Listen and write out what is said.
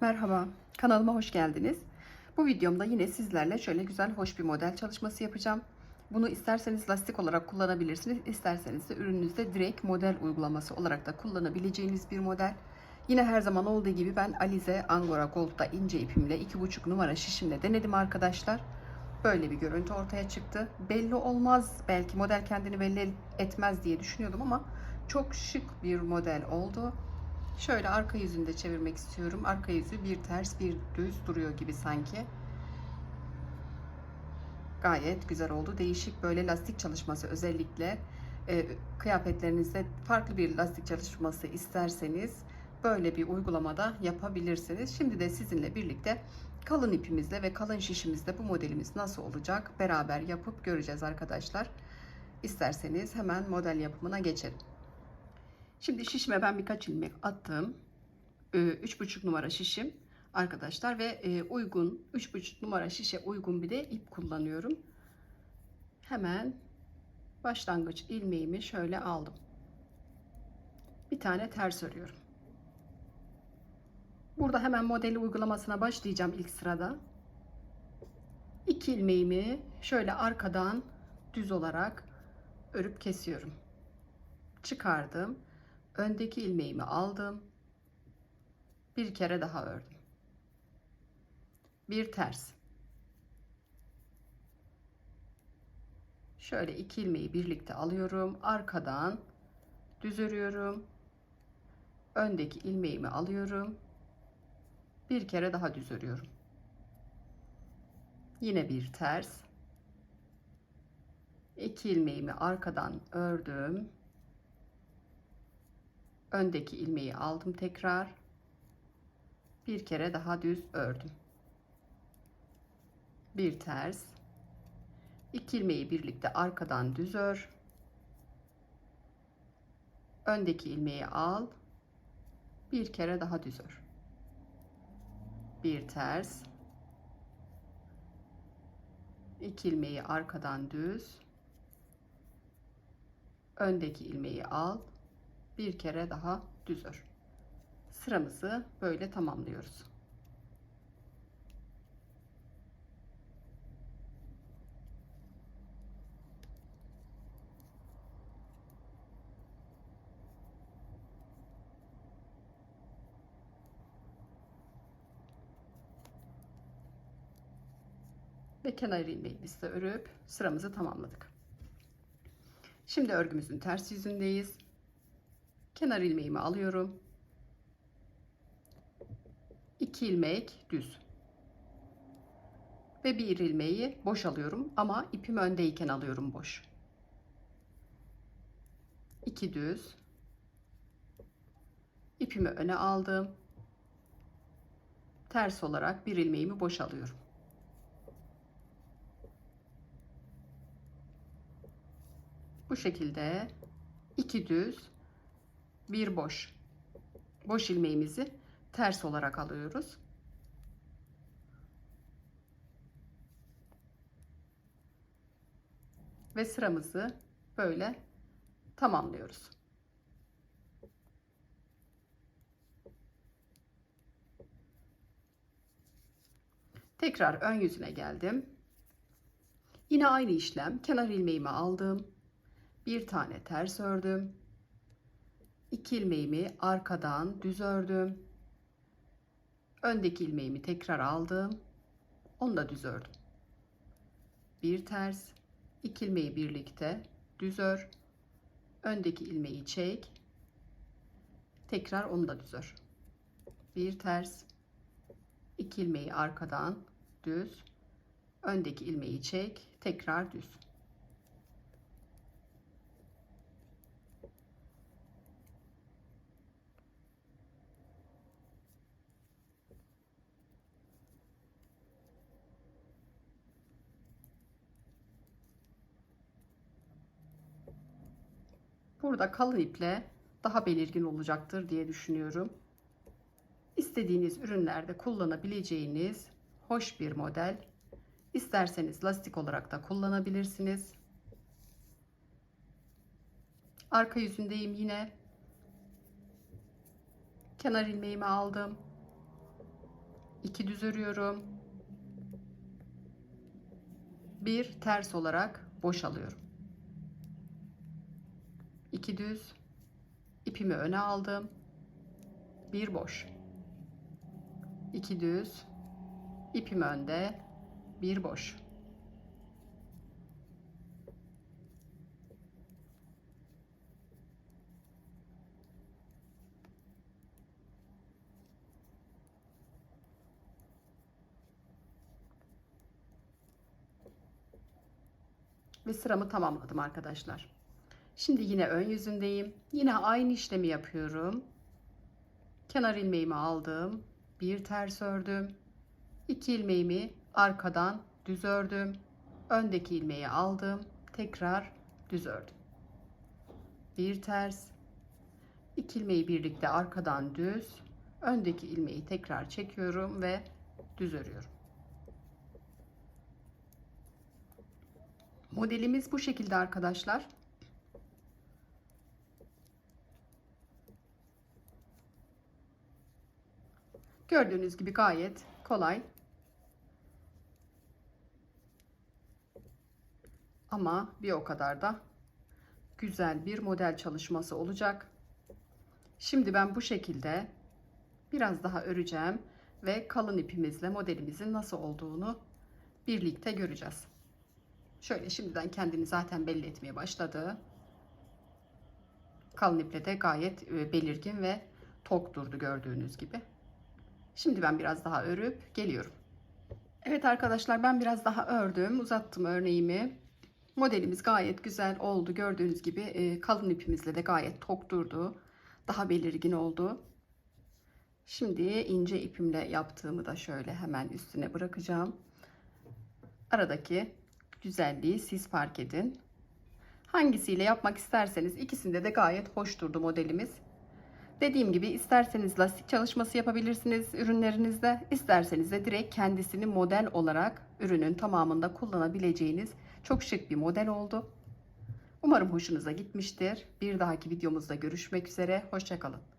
Merhaba, kanalıma hoş geldiniz. Bu videomda yine sizlerle şöyle güzel, hoş bir model çalışması yapacağım. Bunu isterseniz lastik olarak kullanabilirsiniz, isterseniz de ürününüzde direkt model uygulaması olarak da kullanabileceğiniz bir model. Yine her zaman olduğu gibi ben Alize Angora Gold'da ince ipimle 2,5 numara şişimle denedim arkadaşlar. Böyle bir görüntü ortaya çıktı. Belli olmaz, belki model kendini belli etmez diye düşünüyordum ama çok şık bir model oldu. Şöyle arka yüzünde çevirmek istiyorum. Arka yüzü bir ters bir düz duruyor gibi sanki. Gayet güzel oldu. Değişik böyle lastik çalışması özellikle e, kıyafetlerinizde farklı bir lastik çalışması isterseniz böyle bir uygulamada yapabilirsiniz. Şimdi de sizinle birlikte kalın ipimizle ve kalın şişimizle bu modelimiz nasıl olacak beraber yapıp göreceğiz arkadaşlar. İsterseniz hemen model yapımına geçelim. Şimdi şişime ben birkaç ilmek attım. 3,5 numara şişim arkadaşlar ve e, uygun 3,5 numara şişe uygun bir de ip kullanıyorum. Hemen başlangıç ilmeğimi şöyle aldım. Bir tane ters örüyorum. Burada hemen modeli uygulamasına başlayacağım ilk sırada. İki ilmeğimi şöyle arkadan düz olarak örüp kesiyorum. Çıkardım. Öndeki ilmeğimi aldım. Bir kere daha ördüm. Bir ters. Şöyle iki ilmeği birlikte alıyorum. Arkadan düz örüyorum. Öndeki ilmeğimi alıyorum. Bir kere daha düz örüyorum. Yine bir ters. İki ilmeğimi arkadan ördüm. Öndeki ilmeği aldım tekrar. Bir kere daha düz ördüm. Bir ters. İki ilmeği birlikte arkadan düz ör. Öndeki ilmeği al. Bir kere daha düz ör. Bir ters. İki ilmeği arkadan düz. Öndeki ilmeği al. Bir kere daha düz ör. Sıramızı böyle tamamlıyoruz. ve kenar ilmeğimizi de örüp sıramızı tamamladık. Şimdi örgümüzün ters yüzündeyiz. Kenar ilmeğimi alıyorum. 2 ilmek düz. Ve bir ilmeği boş alıyorum ama ipim öndeyken alıyorum boş. 2 düz. İpimi öne aldım. Ters olarak bir ilmeğimi boş alıyorum. Bu şekilde iki düz bir boş boş ilmeğimizi ters olarak alıyoruz. Ve sıramızı böyle tamamlıyoruz. Tekrar ön yüzüne geldim. Yine aynı işlem. Kenar ilmeğimi aldım. Bir tane ters ördüm. 2 ilmeğimi arkadan düz ördüm. Öndeki ilmeğimi tekrar aldım. Onu da düz ördüm. Bir ters, iki ilmeği birlikte düz ör. Öndeki ilmeği çek. Tekrar onu da düz ör. Bir ters, iki ilmeği arkadan düz. Öndeki ilmeği çek, tekrar düz. Burada kalın iple daha belirgin olacaktır diye düşünüyorum. İstediğiniz ürünlerde kullanabileceğiniz hoş bir model. İsterseniz lastik olarak da kullanabilirsiniz. Arka yüzündeyim yine. Kenar ilmeğimi aldım. 2 düz örüyorum. Bir ters olarak boşalıyorum. 2 düz ipimi öne aldım. Bir boş. 2 düz ipim önde. Bir boş. Ve sıramı tamamladım arkadaşlar. Şimdi yine ön yüzündeyim. Yine aynı işlemi yapıyorum. Kenar ilmeğimi aldım. Bir ters ördüm. 2 ilmeğimi arkadan düz ördüm. Öndeki ilmeği aldım. Tekrar düz ördüm. Bir ters. 2 ilmeği birlikte arkadan düz. Öndeki ilmeği tekrar çekiyorum ve düz örüyorum. Modelimiz bu şekilde arkadaşlar. Gördüğünüz gibi gayet kolay. Ama bir o kadar da güzel bir model çalışması olacak. Şimdi ben bu şekilde biraz daha öreceğim ve kalın ipimizle modelimizin nasıl olduğunu birlikte göreceğiz. Şöyle şimdiden kendini zaten belli etmeye başladı. Kalın iple de gayet e, belirgin ve tok durdu gördüğünüz gibi. Şimdi ben biraz daha örüp geliyorum. Evet arkadaşlar ben biraz daha ördüm. Uzattım örneğimi. Modelimiz gayet güzel oldu. Gördüğünüz gibi e, kalın ipimizle de gayet tok durdu. Daha belirgin oldu. Şimdi ince ipimle yaptığımı da şöyle hemen üstüne bırakacağım. Aradaki güzelliği siz fark edin. Hangisiyle yapmak isterseniz ikisinde de gayet hoş durdu modelimiz. Dediğim gibi isterseniz lastik çalışması yapabilirsiniz ürünlerinizde. isterseniz de direkt kendisini model olarak ürünün tamamında kullanabileceğiniz çok şık bir model oldu. Umarım hoşunuza gitmiştir. Bir dahaki videomuzda görüşmek üzere. Hoşçakalın.